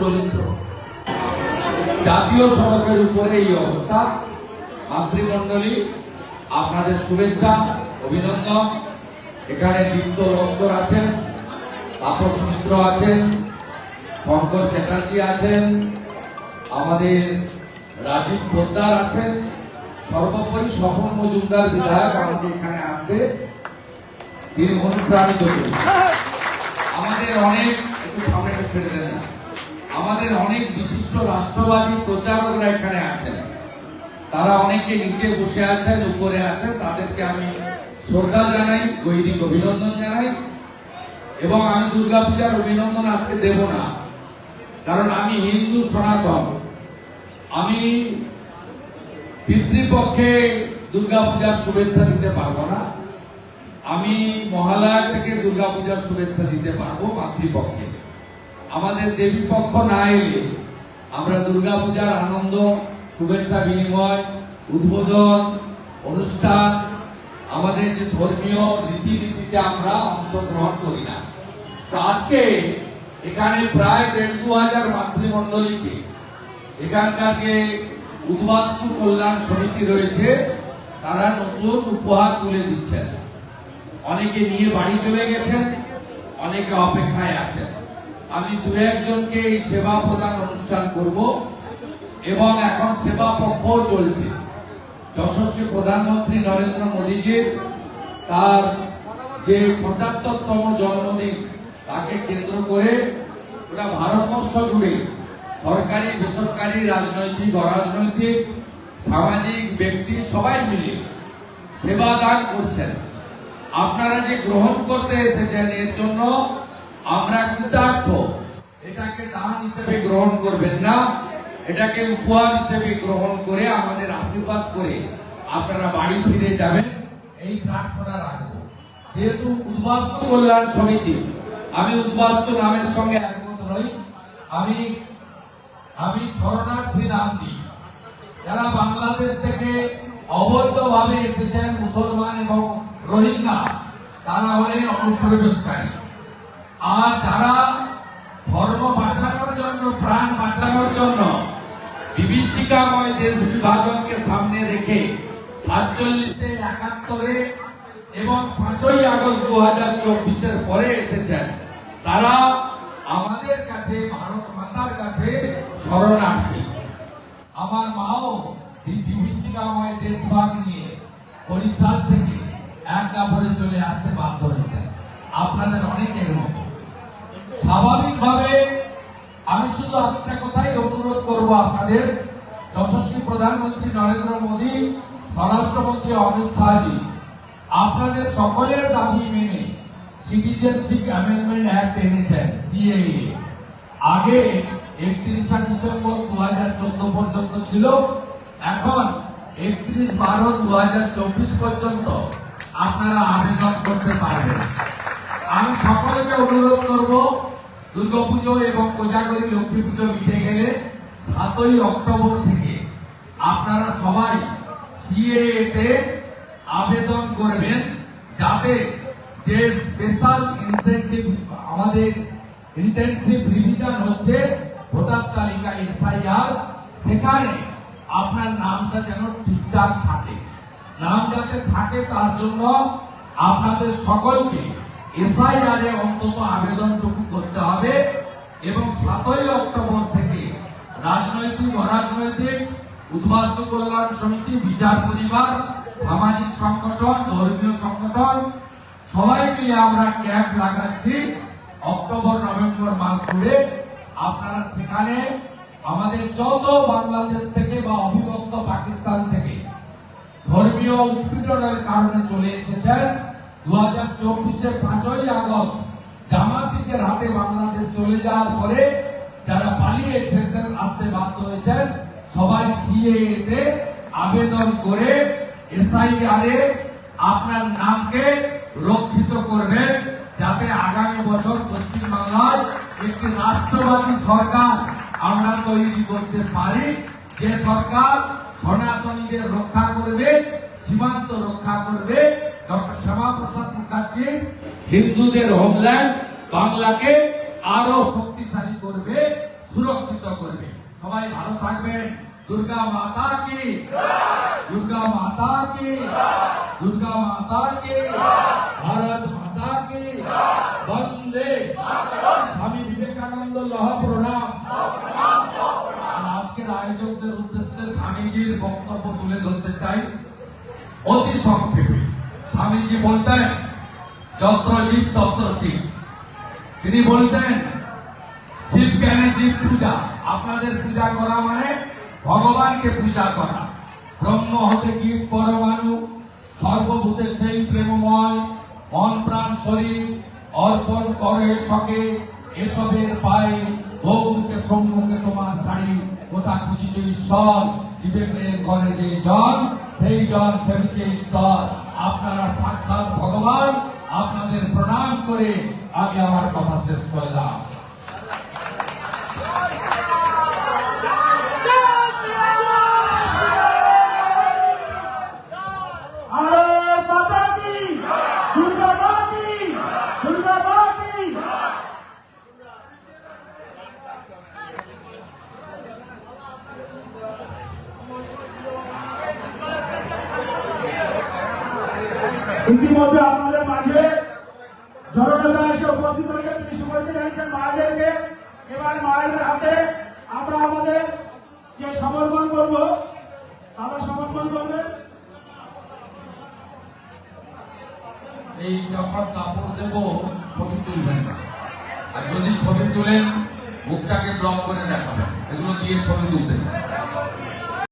চরিত্র জাতীয় সড়কের উপরে এই অবস্থা। মাতৃমণ্ডলী আপনাদের শুভেচ্ছা, অভিনন্দন। এখানে দীপ্ত লস্কর আছেন, তাপস মিত্র আছেন, শঙ্কর চ্যাটার্জি আছেন, আমাদের রাজীব পোদ্দার আছেন, সর্বোপরি স্বপন মজুমদার বিধায়ক আমাকে এখানে আসতে তিনি অনুপ্রাণিত আমাদের অনেক একটু সামনে ছেড়ে দেন না। আমাদের অনেক বিশিষ্ট রাষ্ট্রবাদী প্রচারকরা এখানে আছেন। তারা অনেকে নিচে বসে আছেন, উপরে আছেন। তাদেরকে আমি শ্রদ্ধা জানাই গৈরিক অভিনন্দন জানাই। এবং আমি দুর্গাপূজার অভিনন্দন আজকে দেব না। কারণ আমি হিন্দু সনাতন। আমি পিতৃপক্ষে দুর্গাপূজার শুভেচ্ছা দিতে পারব না। আমি মহালয়া থেকে দুর্গাপূজার শুভেচ্ছা দিতে পারব মাতৃপক্ষে। আমাদের দেবী পক্ষ না এলে আমরা দুর্গাপূজার আনন্দ, শুভেচ্ছা বিনিময়, উদ্বোধন, অনুষ্ঠান, আমাদের যে ধর্মীয় রীতিনীতিতে আমরা অংশগ্রহণ করি না। তো আজকে এখানে প্রায় দেড় দু হাজার মাতৃমণ্ডলীকে এখানকার যে উদ্বাস্তু কল্যাণ সমিতি রয়েছে, তারা নতুন উপহার তুলে দিচ্ছেন। অনেকে নিয়ে বাড়ি চলে গেছেন, অনেকে অপেক্ষায় আছেন। আমি দু একজনকে এই সেবা প্রদান অনুষ্ঠান করব এবং এখন সেবা পক্ষও চলছে। যশস্বী প্রধানমন্ত্রী নরেন্দ্র মোদীজির তার যে পঁচাত্তরতম জন্মদিন, তাকে কেন্দ্র করে ওটা ভারতবর্ষ জুড়ে সরকারি, বেসরকারি, রাজনৈতিক, অরাজনৈতিক, সামাজিক, ব্যক্তি সবাই মিলে সেবা দান করছেন। আপনারা যে গ্রহণ করতে এসেছেন, এর জন্য আমরা কৃতার্থ। এটাকে দান হিসেবে গ্রহণ করবেন না। এটাকে উপহার হিসেবে গ্রহণ করে আমাদের আশীর্বাদ করে আপনারা বাড়ি ফিরে যাবেন। এই প্রার্থনা রাখব। যেহেতু উদ্বাস্তু কল্যাণ সমিতি, আমি উদ্বাস্তু নামের সঙ্গে একমত নই। আমি আমি শরণার্থী নাম দিই। যারা বাংলাদেশ থেকে অবৈধভাবে এসেছেন মুসলমান এবং রোহিঙ্গা, তারা হলেন অনুপ্রবেশকারী আর যারা ধর্ম বাঁচানোর জন্য, প্রাণ বাঁচানোর জন্য বিভীষিকাময় দেশ বিভাজনকে সামনে রেখে সাতচল্লিশে একাত্তরে এবং পাঁচই আগস্ট দু হাজার চব্বিশের পরে এসেছেন। তারা আমাদের কাছে, ভারত মাতার কাছে শরণার্থী। আমার মাও বিভীষিকাময় দেশভাগ নিয়ে বরিশাল থেকে এক কাপড়ে চলে আসতে বাধ্য হয়েছেন। আপনাদের অনেকের মতো। স্বাভাবিকভাবে আমি শুধু একটা কথাই অনুরোধ করব আপনাদের। যশস্বী প্রধানমন্ত্রী নরেন্দ্র মোদী, স্বরাষ্ট্রমন্ত্রী অমিত শাহজি, আপনাদের সকলের দাবি মেনে সিটিজেনশিপ অ্যামেন্ডমেন্ট অ্যাক্ট এনেছেন সিএএ আগে একত্রিশে ডিসেম্বর দু হাজার চোদ্দ পর্যন্ত ছিল, এখন একত্রিশ বারো দু হাজার চব্বিশ পর্যন্ত আপনারা আবেদন করতে পারবেন। আমি সকলকে অনুরোধ করব দুর্গাপুজো এবং কোজাগরী লক্ষ্মী পুজো মিটে গেলে সাতই অক্টোবর থেকে আপনারা সবাই সিএএ তে আবেদন করবেন যাতে যে স্পেশাল ইনসেন্টিভ আমাদের ইন্টেনসিভ রিভিশন হচ্ছে ভোটার তালিকা এসআইআর, সেখানে আপনার নামটা যেন ঠিকঠাক থাকে। নাম যাতে থাকে তার জন্য আপনাদের সকলকে এসআইআর অন্তত আবেদনটুকু করতে হবে এবং সাতই অক্টোবর থেকে রাজনৈতিক, অরাজনৈতিক, উদ্বাস্তু কল্যাণ সমিতি, বিচার পরিবার, সামাজিক সংগঠন, ধর্মীয় সংগঠন, সবাই মিলে আমরা ক্যাম্প লাগাচ্ছি অক্টোবর, নভেম্বর মাস জুড়ে আপনারা সেখানে আমাদের যত বাংলাদেশ থেকে বা অবিভক্ত পাকিস্তান থেকে ধর্মীয় উৎপীড়নের কারণে চলে এসেছেন দু হাজার চব্বিশে পাঁচই আগস্ট জামাতিদের হাতে বাংলাদেশ চলে যাওয়ার পরে যারা পালিয়ে এসেছেন, আসতে বাধ্য হয়েছেন, সবাই আবেদন করে এ আপনার নামকে রক্ষিত করবেন যাতে আগামী বছর পশ্চিমবাংলায় একটি রাষ্ট্রবাদী সরকার আমরা তৈরি করতে পারি। যে সরকার সনাতনীদের রক্ষা করবে, সীমান্ত রক্ষা করবে ডক্টর শ্যামাপ্রসাদ মুখার্জি হিন্দুদের হোমল্যান্ড বাংলাকে আরও শক্তিশালী করবে, সুরক্ষিত করবে। সবাই ভালো থাকবেন। দুর্গা মাতা কি? দুর্গা মাতা কি? দুর্গা মাতা কি? ভারত মাতা কি? বন্দে। স্বামী বিবেকানন্দ লহ প্রণাম। আজকের আয়োজকদের উদ্দেশ্যে স্বামীজির বক্তব্য তুলে ধরতে চাই। অতি সংক্ষেপে। স্বামীজি বলতেন, যত্র জীব তত্র শিব। তিনি বলতেন, শিব জ্ঞানে জীব পূজা? আপনাদের পূজা করা মানে ভগবানকে পূজা করা। ব্রহ্ম হতে কি পরমাণু? সর্বভূতে সেই প্রেমময়, মন প্রাণ শরীর, অর্পণ করে সকে এসবের পায়ে বৌকে সম্মুখে তোমার ছাড়ি, কোথা খুঁজিছ ঈশ্বর? জীবে প্রেম করে যে জন, সেই জন সেবিছে ঈশ্বর। আপনারা সাক্ষাৎ ভগবান আপনাদের প্রণাম করে আমি আমার কথা শেষ করলাম ইতিমধ্যে আপনাদের মাঝে জননেতা এসে উপস্থিত হয়েছে। তিনি শুভেচ্ছা জানিয়েছেন মায়েদেরকে। এবার মায়েদের হাতে আমরা আমাদের যে সমর্পণ করব তাদের সমর্পণ করবে। এই যখন কাপড় দেব, ছবি তুলবেন না। আর যদি ছবি তুলেন, মুখটাকে ব্লক করে দেখাবেন। এগুলো দিয়ে ছবি তুলতে